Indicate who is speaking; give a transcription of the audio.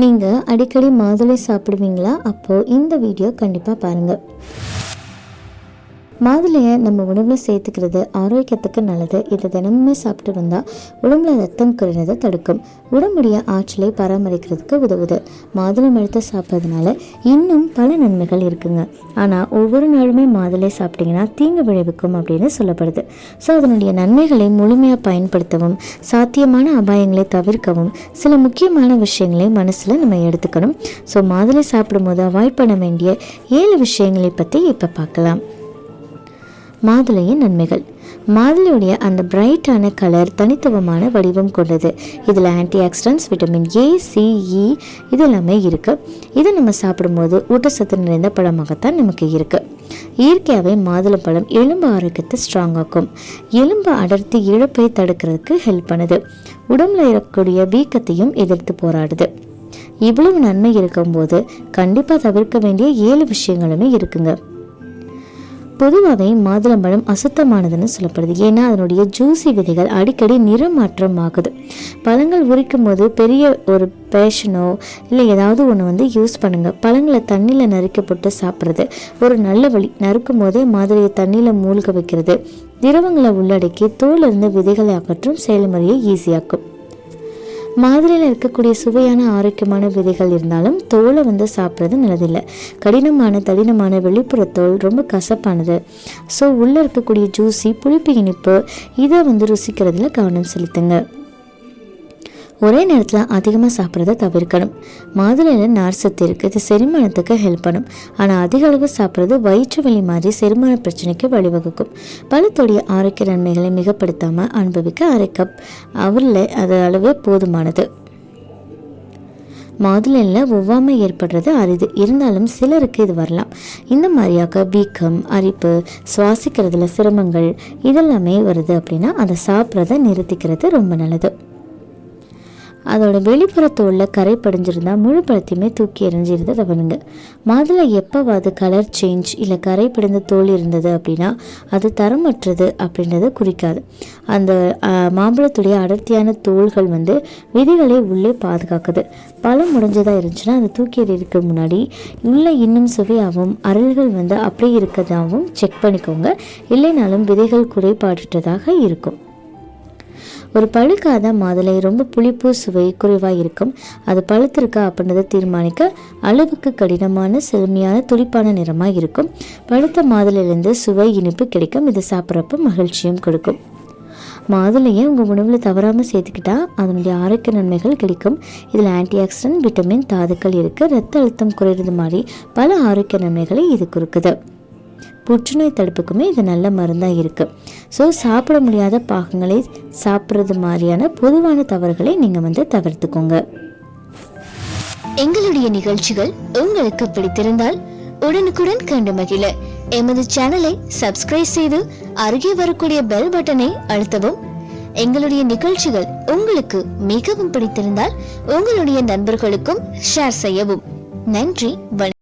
Speaker 1: நீங்கள் அடிக்கடி மாதுளை சாப்பிடுவீங்களா? அப்போது இந்த வீடியோ கண்டிப்பாக பாருங்கள் மாதுளையை நம்ம உணவில் சேர்த்துக்கிறது ஆரோக்கியத்துக்கு நல்லது. இதை தினமுமே சாப்பிட்டு வந்தால் உடம்புல ரத்தம் குறைறதை தடுக்கும். உடம்புடைய ஆற்றலை பராமரிக்கிறதுக்கு உதவுது. மாதுளை பழத்தை சாப்பிட்றதுனால இன்னும் பல நன்மைகள் இருக்குங்க. ஆனால் ஒவ்வொரு நாளுமே மாதுளை சாப்பிட்டிங்கன்னா தீங்கு விளைவிக்கும் அப்படின்னு சொல்லப்படுது. ஸோ அதனுடைய நன்மைகளை முழுமையாக பயன்படுத்தவும் சாத்தியமான அபாயங்களை தவிர்க்கவும் சில முக்கியமான விஷயங்களை மனசில் நம்ம எடுத்துக்கணும். ஸோ மாதுளை சாப்பிடும்போது அவாய்ட் பண்ண வேண்டிய ஏழு விஷயங்களை பற்றி இப்போ பார்க்கலாம். மாதுளையின் நன்மைகள். மாதுளையுடைய அந்த பிரைட்டான கலர் தனித்துவமான வடிவம் கொண்டது. இதில் anti oxidants vitamin A C E இது எல்லாமே இருக்குது இதை நம்ம சாப்பிடும்போது ஊட்டச்சத்து நிறைந்த பழமாகத்தான் நமக்கு இருக்குது இயற்கையாகவே மாதுளம்பழம் எலும்பு ஆரோக்கியத்தை ஸ்ட்ராங் ஆக்கும். எலும்பு அடர்த்தி இழப்பை தடுக்கிறதுக்கு ஹெல்ப் பண்ணுது. உடம்புல இருக்கக்கூடிய வீக்கத்தையும் எதிர்த்து போராடுது. இவ்வளவு நன்மை இருக்கும்போது கண்டிப்பாக தவிர்க்க வேண்டிய ஏழு விஷயங்களுமே இருக்குங்க. பொதுவாகவே மாதுளம்பழம் அசுத்தமானதுன்னு சொல்லப்படுது. ஏன்னா அதனுடைய ஜூசி விதைகள் அடிக்கடி நிறமாற்றம் ஆகுது பழங்கள் உரிக்கும் போது பெரிய ஒரு பேஷனோ இல்லை ஏதாவது ஒன்று வந்து யூஸ் பண்ணுங்கள் பழங்களை தண்ணியில் நறுக்க போட்டு சாப்பிட்றது. ஒரு நல்ல வழி. நறுக்கும் போதே மாதிரியை தண்ணியில் மூழ்க வைக்கிறது. திரவங்களை உள்ளடக்கி தோலிருந்து விதைகளை அகற்றும் செயல்முறையை ஈஸியாக்கும் மாதுளையில் இருக்கக்கூடிய சுவையான ஆரோக்கியமான விதைகள் இருந்தாலும் தோலை வந்து சாப்பிட்றது நல்லதில்லை. கடினமான தடினமான வெளிப்புற தோல் ரொம்ப கசப்பானது. ஸோ உள்ளே இருக்கக்கூடிய ஜூஸி புளிப்பு இனிப்பு இதை வந்து ருசிக்கிறதுல கவனம் செலுத்துங்க. ஒரே நேரத்தில் அதிகமாக சாப்பிட்றத தவிர்க்கணும். மாதுளையில் நார் சத்து இருக்குது இது செரிமானத்துக்கு ஹெல்ப் பண்ணும். ஆனால் அதிக அளவு சாப்பிட்றது வயிற்று வலி மாதிரி செரிமான பிரச்சனைக்கு வழிவகுக்கும். பழத்துடைய ஆரோக்கிய நன்மைகளை மிகப்படுத்தாமல் அனுபவிக்க அரை கப் அவரில் அது அளவு போதுமானது. மாதுளையில் ஒவ்வாமை ஏற்படுறது அரிது. இருந்தாலும் சிலருக்கு இது வரலாம். இந்த மாதிரியாக வீக்கம் அரிப்பு சுவாசிக்கிறதுல சிரமங்கள் இதெல்லாமே வருது அப்படின்னா அதை சாப்பிட்றத நிறுத்திக்கிறது ரொம்ப நல்லது. அதோட வெளிப்புற தோலில் கரை படிஞ்சிருந்தா முழு பழத்தையுமே தூக்கி எறிஞ்சிருந்தா தவறுங்க மாதுளை எப்போவாது கலர் சேஞ்ச் இல்லை கரை படிந்த தோல் இருந்தது அப்படின்னா அது தரமற்றது அப்படின்றத குறிக்காது. அந்த மாம்பழத்துடைய அடர்த்தியான தோள்கள் வந்து விதிகளை உள்ளே பாதுகாக்குது. பழம் முடிஞ்சதாக இருந்துச்சுன்னா அது தூக்கி எறிகிறதுக்கு முன்னாடி உள்ளே இன்னும் சுவையாகவும் அருள்கள் வந்து அப்படியே இருக்கதாகவும் செக் பண்ணிக்கோங்க. இல்லைனாலும் விதைகள் குறைபாடுற்றதாக இருக்கும். ஒரு பழுக்காத மாதுளை ரொம்ப புளிப்பு சுவை குறைவாக இருக்கும். அது பழுத்திருக்கா அப்படின்றத தீர்மானிக்க அளவுக்கு கடினமான செழுமையான துளிப்பான நிறமாக இருக்கும். பழுத்த மாதுளையிலேருந்து சுவை இனிப்பு கிடைக்கும். இது சாப்பிட்றப்ப மகிழ்ச்சியும் கொடுக்கும். மாதுளையை உங்கள் உணவில் தவறாமல் சேர்த்துக்கிட்டா அதனுடைய ஆரோக்கிய நன்மைகள் கிடைக்கும். இதில் ஆன்டிஆக்சிடென்ட் விட்டமின் தாதுக்கள் இருக்குது ரத்த அழுத்தம் குறையிறது மாதிரி பல ஆரோக்கிய நன்மைகளை இது கொடுக்குது புற்றுநோய் தடுப்புக்குமே இது நல்ல மருந்தாக இருக்குது ஸோ சாப்பிட முடியாத பாகங்களை சாப்பிட்றது மாதிரியான பொதுவான தவறுகளை நீங்கள் வந்து தவிர்த்துக்கோங்க.
Speaker 2: எங்களுடைய நிகழ்ச்சிகள் உங்களுக்கு பிடித்திருந்தால் உடனுக்குடன் கண்டு மகிழ. எமது சேனலை சப்ஸ்கிரைப் செய்து அருகே வரக்கூடிய பெல் பட்டனை அழுத்தவும். எங்களுடைய நிகழ்ச்சிகள் உங்களுக்கு மிகவும் பிடித்திருந்தால் உங்களுடைய நண்பர்களுக்கும் ஷேர் செய்யவும். நன்றி வணக்கம்.